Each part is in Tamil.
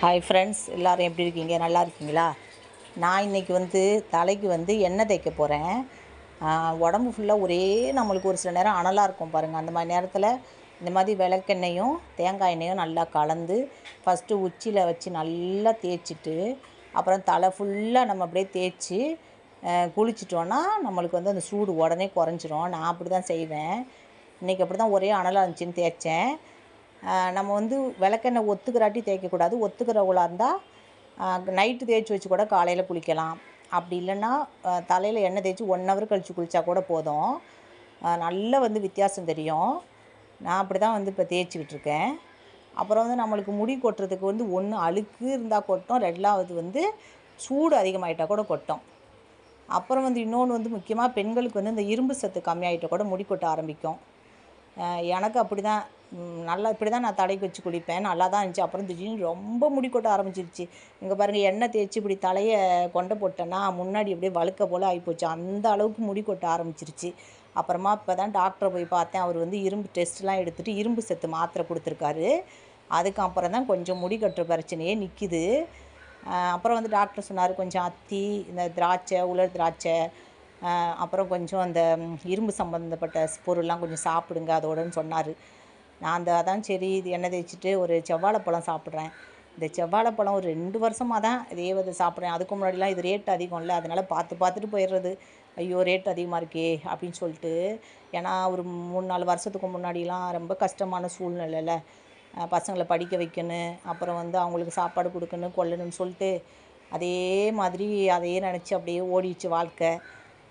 ஹாய் ஃப்ரெண்ட்ஸ் எல்லோரும் எப்படி இருக்கீங்க? நல்லா இருக்கீங்களா? நான் இன்றைக்கி வந்து தலைக்கு வந்து எண்ணெய் தேய்க்க போகிறேன் உடம்பு ஃபுல்லாக ஒரே நம்மளுக்கு ஒரு சில நேரம் அனலாக இருக்கும் பாருங்கள் அந்த மாதிரி நேரத்தில் இந்த மாதிரி விளக்கெண்ணெயும் தேங்காய் எண்ணெயும் நல்லா கலந்து ஃபஸ்ட்டு உச்சியில் வச்சு நல்லா தேய்ச்சிட்டு அப்புறம் தலை ஃபுல்லாக நம்ம அப்படியே தேய்ச்சி குளிச்சிட்டோன்னா நம்மளுக்கு வந்து அந்த சூடு உடனே குறைஞ்சிரும். நான் அப்படி தான் செய்வேன். இன்றைக்கி அப்படி தான் ஒரே அனலாக இருந்துச்சின்னு தேய்ச்சேன். நம்ம வந்து விளக்கெண்ணெய் ஒத்துக்கிறாட்டி தேய்க்கக்கூடாது. ஒத்துக்கிறவங்களாக இருந்தால் நைட்டு தேய்ச்சி வச்சு கூட காலையில் குளிக்கலாம். அப்படி இல்லைன்னா தலையில் எண்ணெய் தேய்ச்சி ஒன் ஹவர் கழித்து குளித்தா கூட போதும். நல்லா வந்து வித்தியாசம் தெரியும். நான் அப்படி தான் வந்து இப்போ தேய்ச்சிக்கிட்டு இருக்கேன் அப்புறம் வந்து நம்மளுக்கு முடி கொட்டுறதுக்கு வந்து ஒன்று அழுக்கு இருந்தால் கொட்டும். ரெண்டாவது வந்து சூடு அதிகமாகிட்டால் கூட கொட்டும். அப்புறம் வந்து இன்னொன்று வந்து முக்கியமாக பெண்களுக்கு வந்து இந்த இரும்பு சத்து கம்மியாகிட்ட கூட முடி கொட்ட ஆரம்பிக்கும். எனக்கு அப்படி தான் நல்லா இப்படி தான் நான் தடைக்கு வச்சு குளிப்பேன். நல்லா தான் இருந்துச்சு. அப்புறம் திடீர்னு ரொம்ப முடி கொட்ட ஆரம்பிச்சிருச்சு. இங்கே பாருங்கள் எண்ணெய் தேய்ச்சி இப்படி தலையை கொண்டை போட்டேன்னா முன்னாடி அப்படியே வழுக்க போல் ஆகிப்போச்சு அந்த அளவுக்கு முடி கொட்ட ஆரம்பிச்சிருச்சு. அப்புறமா இப்போ தான் டாக்டரை போய் பார்த்தேன். அவர் வந்து இரும்பு டெஸ்ட்லாம் எடுத்துகிட்டு இரும்பு சத்து மாத்திரை கொடுத்துருக்காரு. அதுக்கு அப்புறம் தான் கொஞ்சம் முடி கட்டுற பிரச்சனையே நிற்கிது அப்புறம் வந்து டாக்டர் சொன்னார் கொஞ்சம் அத்தி இந்த திராட்சை உலர் திராட்சை அப்புறம் கொஞ்சம் அந்த இரும்பு சம்மந்தப்பட்ட பொருள்லாம் கொஞ்சம் சாப்பிடுங்க அதோடன்னு சொன்னார். நான் அந்த அதான் சரி இது எண்ணெய் தேய்ச்சிட்டு ஒரு செவ்வாழைப்பழம் சாப்பிட்றேன். இந்த செவ்வாழைப்பழம் ஒரு ரெண்டு வருஷமாக தான் இதே வந்து சாப்பிட்றேன். அதுக்கு முன்னாடிலாம் இது ரேட் அதிகம் இல்லை அதனால் பார்த்து பார்த்துட்டு போயிடுறது. ஐயோ ரேட் அதிகமாக இருக்கே அப்படின்னு சொல்லிட்டு. ஏன்னா ஒரு மூணு நாலு வருஷத்துக்கு முன்னாடிலாம் ரொம்ப கஷ்டமான சூழ்நிலையில் பசங்களை படிக்க வைக்கணும் அப்புறம் வந்து அவங்களுக்கு சாப்பாடு கொடுக்கணும் கொல்லணும்னு சொல்லிட்டு அதே மாதிரி அதையே நினச்சி அப்படியே ஓடிச்சு வாழ்க்கை.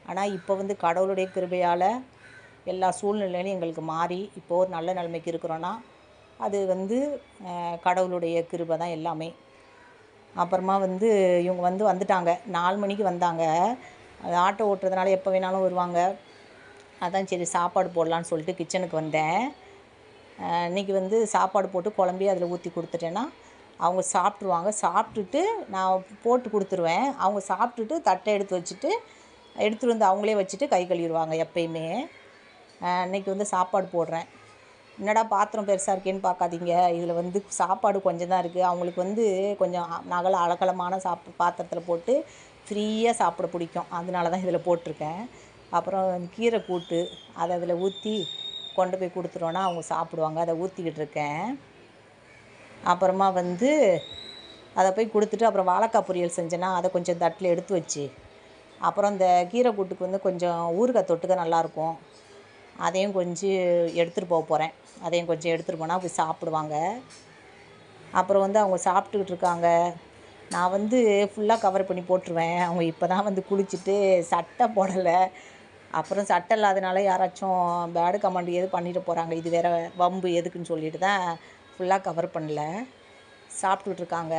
ஆனால் இப்போ வந்து கடவுளுடைய கிருபையால் எல்லா சூழ்நிலையிலும் எங்களுக்கு மாறி இப்போது ஒரு நல்ல நிலைமைக்கு இருக்கிறோன்னா அது வந்து கடவுளுடைய கிருபை தான் எல்லாமே. அப்புறமா வந்து இவங்க வந்து வந்துட்டாங்க. நாலு மணிக்கு வந்தாங்க. அது ஆட்டோ ஓட்டுறதுனால எப்போ வேணாலும் வருவாங்க. அதான் சரி சாப்பாடு போடலான்னு சொல்லிட்டு கிச்சனுக்கு வந்தேன். இன்றைக்கி வந்து சாப்பாடு போட்டு குழம்பி அதில் ஊற்றி கொடுத்துட்டேன்னா அவங்க சாப்பிட்ருவாங்க சாப்பிட்டுட்டு நான் போட்டு கொடுத்துருவேன். அவங்க சாப்பிட்டுட்டு தட்டை எடுத்து வச்சுட்டு எடுத்துகிட்டு வந்து அவங்களே வச்சுட்டு கை கழுவிடுவாங்க எப்பயுமே. இன்றைக்கி வந்து சாப்பாடு போடுறேன். என்னடா பாத்திரம் பெருசாக இருக்கேன்னு பார்க்காதீங்க. இதில் வந்து சாப்பாடு கொஞ்சம் தான் இருக்குது அவங்களுக்கு வந்து கொஞ்சம் நகல அலக்கலமான சாப் பாத்திரத்தில் போட்டு ஃப்ரீயாக சாப்பிட பிடிக்கும். அதனால தான் இதில் போட்டிருக்கேன். அப்புறம் கீரை கூட்டு அதை அதில் ஊற்றி கொண்டு போய் கொடுத்துட்டோன்னா அவங்க சாப்பிடுவாங்க. அதை ஊற்றிக்கிட்டு இருக்கேன். அப்புறமா வந்து அதை போய் கொடுத்துட்டு அப்புறம் வாழைக்காய் பொரியல் செஞ்சேன்னா அதை கொஞ்சம் தட்டில் எடுத்து வச்சு அப்புறம் இந்த கீரை கூட்டுக்கு வந்து கொஞ்சம் ஊறுகாய் தொட்டுக்க நல்லாயிருக்கும் அதையும் கொஞ்சம் எடுத்துகிட்டு போக போகிறேன் அதையும் கொஞ்சம் எடுத்துகிட்டு போனால் போய் சாப்பிடுவாங்க. அப்புறம் வந்து அவங்க சாப்பிட்டுக்கிட்டு இருக்காங்க. நான் வந்து ஃபுல்லாக கவர் பண்ணி போட்டுருவேன். அவங்க இப்போ தான் வந்து குளிச்சுட்டு சட்டை போடலை. அப்புறம் சட்டை இல்லாதனால யாராச்சும் பேடு கமெண்ட் எது பண்ணிட்டு போகிறாங்க இது வேறு வம்பு எதுக்குன்னு சொல்லிட்டு தான் ஃபுல்லாக கவர் பண்ணல. சாப்பிட்டுட்டு இருக்காங்க.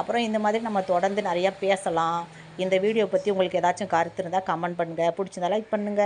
அப்புறம் இந்த மாதிரி நம்ம தொடர்ந்து நிறையா பேசலாம். இந்த வீடியோ பற்றி உங்களுக்கு ஏதாச்சும் கருத்து இருந்தால் கமெண்ட் பண்ணுங்கள் பிடிச்சிருந்தா லைக் பண்ணுங்கள்